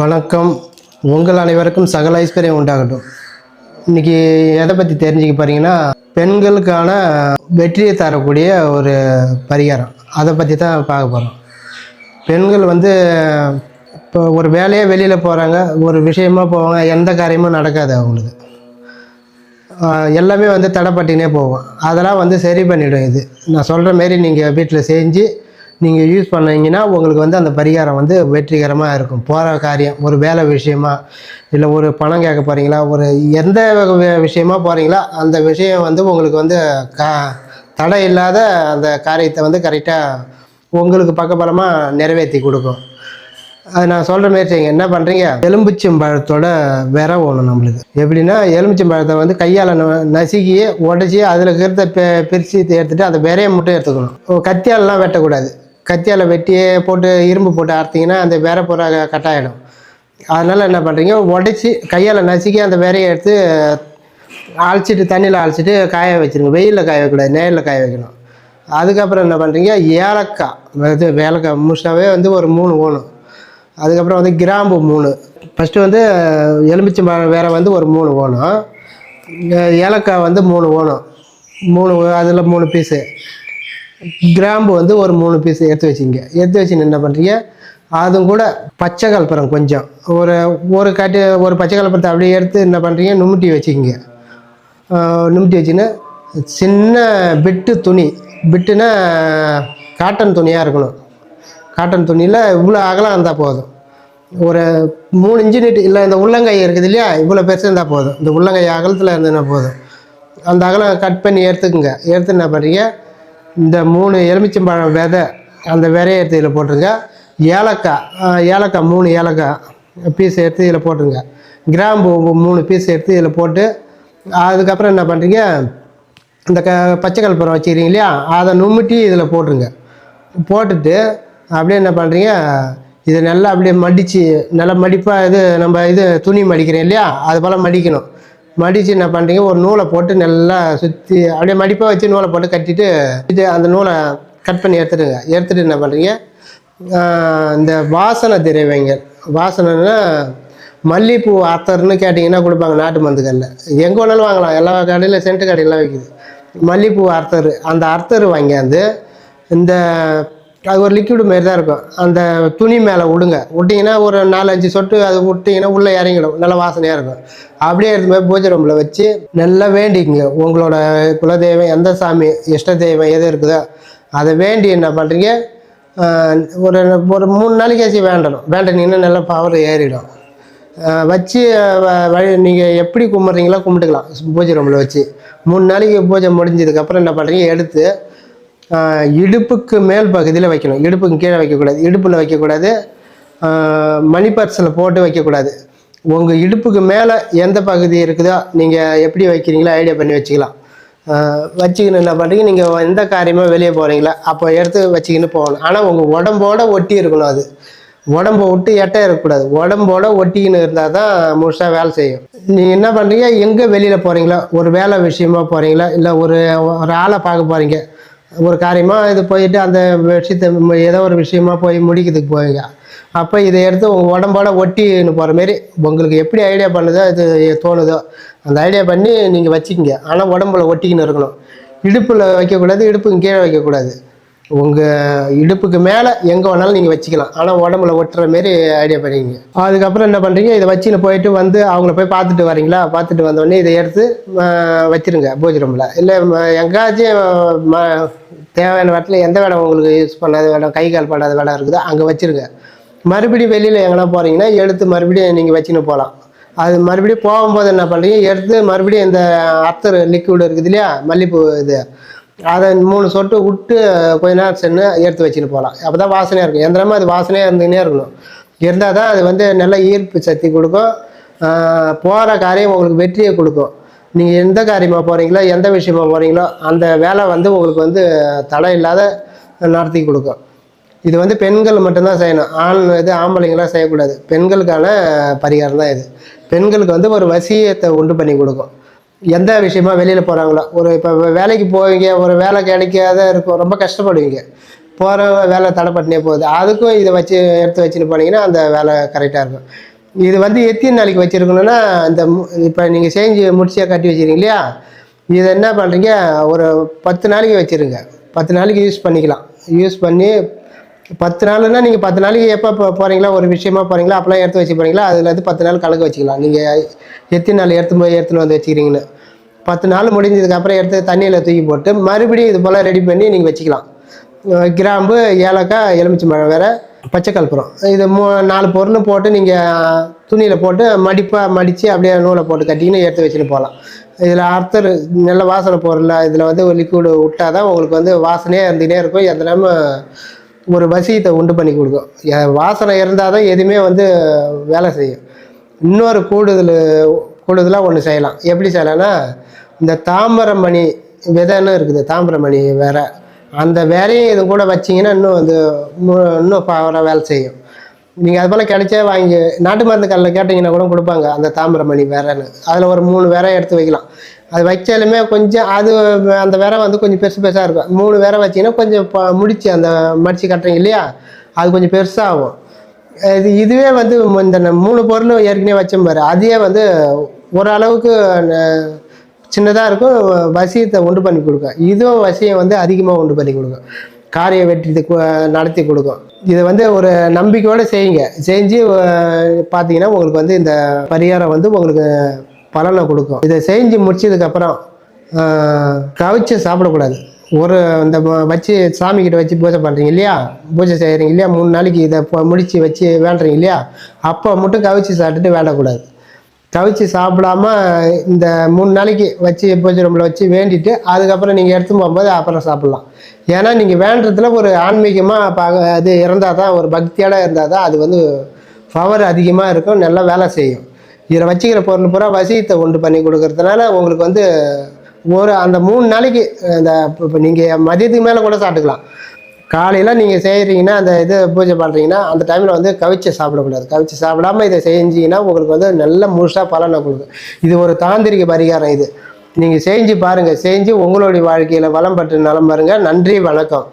வணக்கம். உங்கள் அனைவருக்கும் சகல ஐஸ்வர்யம் உண்டாகட்டும். இன்னைக்கு எதை பற்றி தெரிஞ்சுக்க போறீங்கன்னா பெண்களுக்கான வெற்றியை தரக்கூடிய ஒரு பரிகாரம். அதை பற்றி தான் பார்க்க போகிறோம் பெண்கள் வந்து இப்போ ஒரு வேலையே வெளியில் போகிறாங்க ஒரு விஷயமா போவாங்க எந்த காரியமும் நடக்காது அவங்களுக்கு. எல்லாமே வந்து தடைப்பட்டுனே போகும். அதெல்லாம் வந்து சரி பண்ணிவிடும் இது. நான் சொல்கிற மாரி நீங்கள் வீட்டில் செஞ்சு நீங்கள் யூஸ் பண்ணீங்கன்னா உங்களுக்கு வந்து அந்த பரிகாரம் வந்து வெற்றிகரமாக இருக்கும். போகிற காரியம் ஒரு வேலை விஷயமா இல்லை ஒரு பணம் கேட்க போகிறீங்களா ஒரு எந்த விஷயமா போகிறீங்களா அந்த விஷயம் வந்து உங்களுக்கு வந்து கா தடை இல்லாத அந்த காரியத்தை வந்து கரெக்டாக உங்களுக்கு பக்கபலமாக நிறைவேற்றி கொடுக்கும். அது நான் சொல்கிற மாரி என்ன பண்ணுறீங்க எலும்பிச்சம்பழத்தோட விர ஒன்று நம்மளுக்கு. எப்படின்னா எலுமிச்சம்பழத்தை வந்து கையால் நசுக்கி உடச்சி அதில் இருக்கிறத பெ பிரித்து எடுத்துகிட்டு அந்த விரைய மட்டும் எடுத்துக்கணும். கத்தியாலெலாம் கத்தியாலலாம் வெட்டக்கூடாது. கத்தியால் வெட்டியே போட்டு இரும்பு போட்டு அறுத்தீங்கன்னா அந்த விரை பூரா கட்டாயிடும். அதனால் என்ன பண்ணுறீங்க உடச்சி கையால் நசுக்கி அந்த விரையை எடுத்து அழைச்சிட்டு தண்ணியில் அழைச்சிட்டு காய வச்சிருங்க. வெயிலில் காய வைக்கக்கூடாது. நேரில் காய வைக்கணும். அதுக்கப்புறம் என்ன பண்ணுறீங்க ஏலக்காய். இது ஏலக்காய் முழுசாவே வந்து ஒரு மூணு ஓணும். அதுக்கப்புறம் வந்து கிராம்பு மூணு. ஃபஸ்ட்டு வந்து எலுமிச்சம்பழம் வேற வந்து ஒரு மூணு ஓணும். ஏலக்காய் வந்து மூணு ஓணும். மூணு அதில் மூணு பீஸு கிராம்பு வந்து ஒரு மூணு பீஸ் எடுத்து வச்சிங்க. எடுத்து வச்சு என்ன பண்ணுறீங்க அதுவும் கூட பச்சை கலப்பரம் கொஞ்சம். ஒரு ஒரு கட்டு ஒரு பச்சை கலப்பரத்தை அப்படியே எடுத்து என்ன பண்ணுறீங்க நுமுட்டி வச்சுக்கிங்க நுமுட்டி வச்சுன்னு சின்ன பிட்டு துணி. பிட்டுனா காட்டன் துணியாக இருக்கணும். காட்டன் துணியில் இவ்வளோ அகலம் இருந்தால் போதும். ஒரு மூணு இன்ச்சு நீட்டு இல்லை இந்த உள்ளங்கை இருக்குது இல்லையா? இவ்வளோ பெருசு இருந்தால் போதும். இந்த உள்ளங்கை அகலத்தில் இருந்ததுன்னா போதும். அந்த அகலம் கட் பண்ணி எடுத்துக்கோங்க. எடுத்து என்ன பண்ணுறீங்க இந்த மூணு எலுமிச்சம்பழம் விதை அந்த விதையை எடுத்து இதில் போட்டுருங்க. ஏலக்காய் ஏலக்காய் மூணு ஏலக்காய் பீஸ் எடுத்து இதில் போட்டுருங்க. கிராம்பு மூணு பீஸ் எடுத்து இதில் போட்டு அதுக்கப்புறம் என்ன பண்ணுறீங்க இந்த க பச்சை கல்புரம் வச்சுக்கிறீங்க இல்லையா? அதை நுமிட்டி இதில் போட்டுருங்க. போட்டுட்டு அப்படியே என்ன பண்ணுறீங்க இதை நல்லா அப்படியே மடித்து நல்லா மடிப்பாக இது நம்ம இது துணி மடிக்கிறோம் இல்லையா? அது போல் மடிக்கணும். மடித்து என்ன பண்ணுறீங்க ஒரு நூலை போட்டு நல்லா சுற்றி அப்படியே மடிப்பாக வச்சு நூலை போட்டு கட்டிட்டு இது அந்த நூலை கட் பண்ணி எடுத்துடுங்க. எடுத்துட்டு என்ன பண்ணுறீங்க இந்த வாசனை திரவியங்கள். வாசனைன்னா மல்லிகைப்பூ அத்தர்னு கேட்டிங்கன்னா கொடுப்பாங்க நாட்டு மருந்துகளில். எங்கே வேணாலும் வாங்கலாம். எல்லா கடையில் சென்ட் கடையெல்லாம் விற்கிது மல்லிகைப்பூ அர்த்தர். அந்த அர்த்தர் வாங்கியாந்து இந்த அது ஒரு லிக்விடு மாரி தான் இருக்கும். அந்த துணி மேலே விடுங்க விட்டிங்கன்னா ஒரு நாலஞ்சு சொட்டு அது விட்டிங்கன்னா உள்ளே இறங்கிடும். நல்ல வாசனையாக இருக்கும். அப்படியே எடுத்து போய் பூஜை ரூமில் வச்சு நல்லா வேண்டிக்குங்க. உங்களோட குலதெய்வம் எந்த சாமி இஷ்ட தெய்வம் எது இருக்குதோ அதை வேண்டி என்ன பண்ணுறீங்க ஒரு ஒரு மூணு நாளைக்காச்சு வேண்டணும். வேண்டினீங்கன்னா நல்லா பவர் ஏறிடும். வச்சு வ- வழி நீங்கள் எப்படி கும்பிட்றீங்களோ கும்பிட்டுக்கலாம். பூஜை ரூமில் வச்சு. மூணு நாளைக்கு பூஜை முடிஞ்சதுக்கப்புறம் என்ன பண்ணுறீங்க எடுத்து இடுப்புக்கு மேல் பகுதியில் வைக்கணும். இடுப்புக்கு கீழே வைக்கக்கூடாது. இடுப்பில் வைக்கக்கூடாது. மணி பர்ஸில் போட்டு வைக்கக்கூடாது. உங்கள் இடுப்புக்கு மேலே எந்த பகுதி இருக்குதோ நீங்கள் எப்படி வைக்கிறீங்களோ ஐடியா பண்ணி வச்சுக்கலாம். வச்சுக்கின்னு என்ன பண்ணுறீங்க நீங்கள் எந்த காரியமாக வெளியே போகிறீங்களா அப்போ எடுத்து வச்சுக்கின்னு போகணும். ஆனால் உங்கள் உடம்போட ஒட்டி இருக்கணும் அது. உடம்ப விட்டு எட்ட இருக்கக்கூடாது. உடம்போட ஒட்டிக்கின்னு இருந்தால் தான் முழுசாக வேலை செய்யும். நீங்கள் என்ன பண்ணுறீங்க எங்கே வெளியில் போகிறீங்களோ ஒரு வேலை விஷயமா போகிறீங்களா இல்லை ஒரு ஒரு ஆளை பார்க்க போகிறீங்க ஒரு காரியமாக இது போயிட்டு அந்த விஷயத்தை ஏதோ ஒரு விஷயமா போய் முடிக்கிறதுக்கு போவீங்க. அப்போ இதை எடுத்து உங்கள் உடம்போட ஒட்டின்னு போகிற மாரி உங்களுக்கு எப்படி ஐடியா பண்ணுதோ இது தோணுதோ அந்த ஐடியா பண்ணி நீங்கள் வச்சுக்கிங்க. ஆனால் உடம்புல ஒட்டிக்கின்னு இருக்கணும். இடுப்பில் வைக்கக்கூடாது இடுப்புக்கு கீழே வைக்கக்கூடாது. உங்கள் இடுப்புக்கு மேலே எங்கே வேணாலும் நீங்கள் வச்சுக்கலாம். ஆனால் உடம்புல ஒட்டுற மாரி ஐடியா பண்ணிங்க அதுக்கப்புறம் என்ன பண்ணுறீங்க இதை வச்சுன்னு போயிட்டு வந்து அவங்கள போய் பார்த்துட்டு வரீங்களா? பார்த்துட்டு வந்தோடனே இதை எடுத்து வச்சுருங்க வச்சிருங்க பூஜை ரூமில் இல்லை எங்காச்சும் ம தேவையான இடத்துல எந்த இடம் உங்களுக்கு யூஸ் பண்ணாத வேடம் கை கால் படாத இடம் இருக்குதோ அங்கே வச்சுருங்க. மறுபடியும் வெளியில் எங்கன்னா போகிறீங்கன்னா எடுத்து மறுபடியும் நீங்கள் வச்சுன்னு போகலாம் அது மறுபடியும் போகும்போது என்ன பண்ணுறீங்க எடுத்து மறுபடியும் இந்த அத்தர் லிக்விட் இருக்குது இல்லையா? மல்லிப்பூ இது. அதை மூணு சொட்டு விட்டு கொஞ்ச நேரம் சென்று எடுத்து வச்சுட்டு போகலாம். அப்போ தான் வாசனையாக இருக்கும். எந்திரமா அது வாசனையாக இருந்துக்கினே இருக்கணும். இருந்தால் தான் அது வந்து நல்ல ஈர்ப்பு சக்தி கொடுக்கும். போகிற காரியம் உங்களுக்கு வெற்றியை கொடுக்கும். நீங்கள் எந்த காரியமாக போகிறீங்களோ எந்த விஷயமா போகிறீங்களோ அந்த வேலை வந்து உங்களுக்கு வந்து தடை இல்லாத நடத்தி கொடுக்கும். இது வந்து பெண்கள் மட்டும்தான் செய்யணும். ஆண் இது ஆம்பளைங்களாம் செய்யக்கூடாது. பெண்களுக்கான பரிகாரம் தான் இது. பெண்களுக்கு வந்து ஒரு வசியத்தை உண்டு பண்ணி கொடுக்கும். எந்த விஷயமா வெளியில் போகிறாங்களோ ஒரு இப்போ வேலைக்கு போவீங்க ஒரு வேலை கிடைக்காத இருக்கும் ரொம்ப கஷ்டப்படுவீங்க. போகிற வேலை தடைப்பட்டுனே போகுது. அதுக்கும் இதை வச்சு எடுத்து வச்சுட்டு போனீங்கன்னா அந்த வேலை கரெக்டாக இருக்கும். இது வந்து எத்தனை நாளைக்கு வச்சுருக்கணும்னா இந்த இப்போ நீங்கள் செஞ்சு முடிச்சியாக கட்டி வச்சுருங்க இல்லையா? இதை என்ன பண்ணுறீங்க ஒரு பத்து நாளைக்கு வச்சுருங்க. பத்து நாளைக்கு யூஸ் பண்ணிக்கலாம். யூஸ் பண்ணி பத்து நாள்னா நீங்கள் பத்து நாளைக்கு எப்போ போ போகிறீங்களா ஒரு விஷயமா போகிறீங்களா அப்போலாம் எடுத்து வச்சு போகிறீங்களா அதில் இருந்து பத்து நாள் கலக்க வச்சுக்கலாம். நீங்கள் எத்தனை நாள் எடுத்து போய் எடுத்துன்னு வந்து வச்சுக்கிறீங்கன்னு. பத்து நாள் முடிஞ்சதுக்கப்புறம் எடுத்து தண்ணியில் தூக்கி போட்டு மறுபடியும் இது போல் ரெடி பண்ணி நீங்கள் வச்சுக்கலாம். கிராம்பு ஏலக்காய் எலுமிச்சை மழை வேறு பச்சை கற்பூரம் இது மூ நாலு பொருளும் போட்டு நீங்கள் துணியில் போட்டு மடிப்பாக மடித்து அப்படியே நூலை போட்டு கட்டிக்கின்னு எடுத்து வச்சுட்டு போகலாம். இதில் அர்த்தர் நல்ல வாசனை பொருள் இதில் வந்து ஒரு லிக்விடு விட்டால் தான் உங்களுக்கு வந்து வாசனையாக இருந்துகிட்டே இருக்கும். எந்த நேரமும் ஒரு வசியத்தை உண்டு பண்ணி கொடுக்கும். வாசனை இருந்தால் தான் எதுவுமே வந்து வேலை செய்யும். இன்னொரு கூடுதல் கூடுதலாக ஒன்று செய்யலாம். எப்படி செய்யலாம்னா இந்த தாமரமணி விதைன்னு இருக்குது தாமரமணி வேற. அந்த வேறையும் இது கூட வச்சிங்கன்னா இன்னும் வந்து இன்னும் பவராக வேலை செய்யும். நீங்கள் அது போல் கிடைச்சே வாங்கி நாட்டு மருந்து கல்லில் கேட்டிங்கன்னா கூட கொடுப்பாங்க அந்த தாமிரமணி வேறன்னு. அதில் ஒரு மூணு வேற எடுத்து வைக்கலாம். அது வச்சாலுமே கொஞ்சம் அது அந்த விரை வந்து கொஞ்சம் பெருசு பெருசாக இருக்கும். மூணு விரை வச்சிங்கன்னா கொஞ்சம் முடிச்சு அந்த மடிச்சு கட்டுறீங்க இல்லையா? அது கொஞ்சம் பெருசாகும். இது இதுவே வந்து இந்த மூணு பொருளும் ஏற்கனவே வச்சோம் பாரு. அதையே வந்து ஓரளவுக்கு சின்னதாக இருக்கும். வசியத்தை உண்டு பண்ணி கொடுக்கும். இதுவும் வசியம் வந்து அதிகமாக உண்டு பண்ணி கொடுக்கும். காரிய வெற்றி நடத்தி கொடுக்கும். இதை வந்து ஒரு நம்பிக்கையோடு செய்யுங்க. செஞ்சு பார்த்தீங்கன்னா உங்களுக்கு வந்து இந்த பரிகாரம் வந்து உங்களுக்கு பலனை கொடுக்கும். இதை செஞ்சு முடிச்சதுக்கப்புறம் கவிச்சு சாப்பிடக்கூடாது. ஒரு இந்த வச்சு சாமிக்கிட்ட வச்சு பூஜை பண்ணுறீங்க இல்லையா? பூஜை செய்கிறீங்க இல்லையா? மூணு நாளைக்கு இதை முடித்து வச்சு வேண்டுறீங்க இல்லையா? அப்போ மட்டும் கவிச்சு சாப்பிட்டுட்டு வேண்டக்கூடாது. கவிச்சு சாப்பிடாம இந்த மூணு நாளைக்கு வச்சு பூஜை ரூமில் வச்சு வேண்டிட்டு அதுக்கப்புறம் நீங்கள் எடுத்து போகும்போது அப்புறம் சாப்பிட்லாம். ஏன்னா நீங்கள் வேண்டுறதுல ஒரு ஆன்மீகமாக பார்க்க அது இருந்தால் தான் ஒரு பக்தியோட இருந்தால் தான் அது வந்து பவர் அதிகமாக இருக்கும் நல்லா வேலை செய்யும். இதில் வச்சுக்கிற பொருள் பூரா வசியத்தை உண்டு பண்ணி கொடுக்கறதுனால உங்களுக்கு வந்து ஒரு அந்த மூணு நாளைக்கு இந்த இப்போ நீங்கள் மதியத்துக்கு மேலே கூட சாப்பிட்டுக்கலாம். காலையில் நீங்கள் செய்கிறீங்கன்னா அந்த இது பூஜை பண்ணுறீங்கன்னா அந்த டைமில் வந்து கவிச்சு சாப்பிடக்கூடாது. கவிச்சு சாப்பிடாம இதை செஞ்சீங்கன்னா உங்களுக்கு வந்து நல்ல முழுசாக பலனை கொடுக்கும். இது ஒரு தாந்திரிக பரிகாரம் இது. நீங்கள் செஞ்சு பாருங்கள் செஞ்சு உங்களுடைய வாழ்க்கையில் வளம் பெற்று நலம் பாருங்கள் நன்றி வணக்கம்.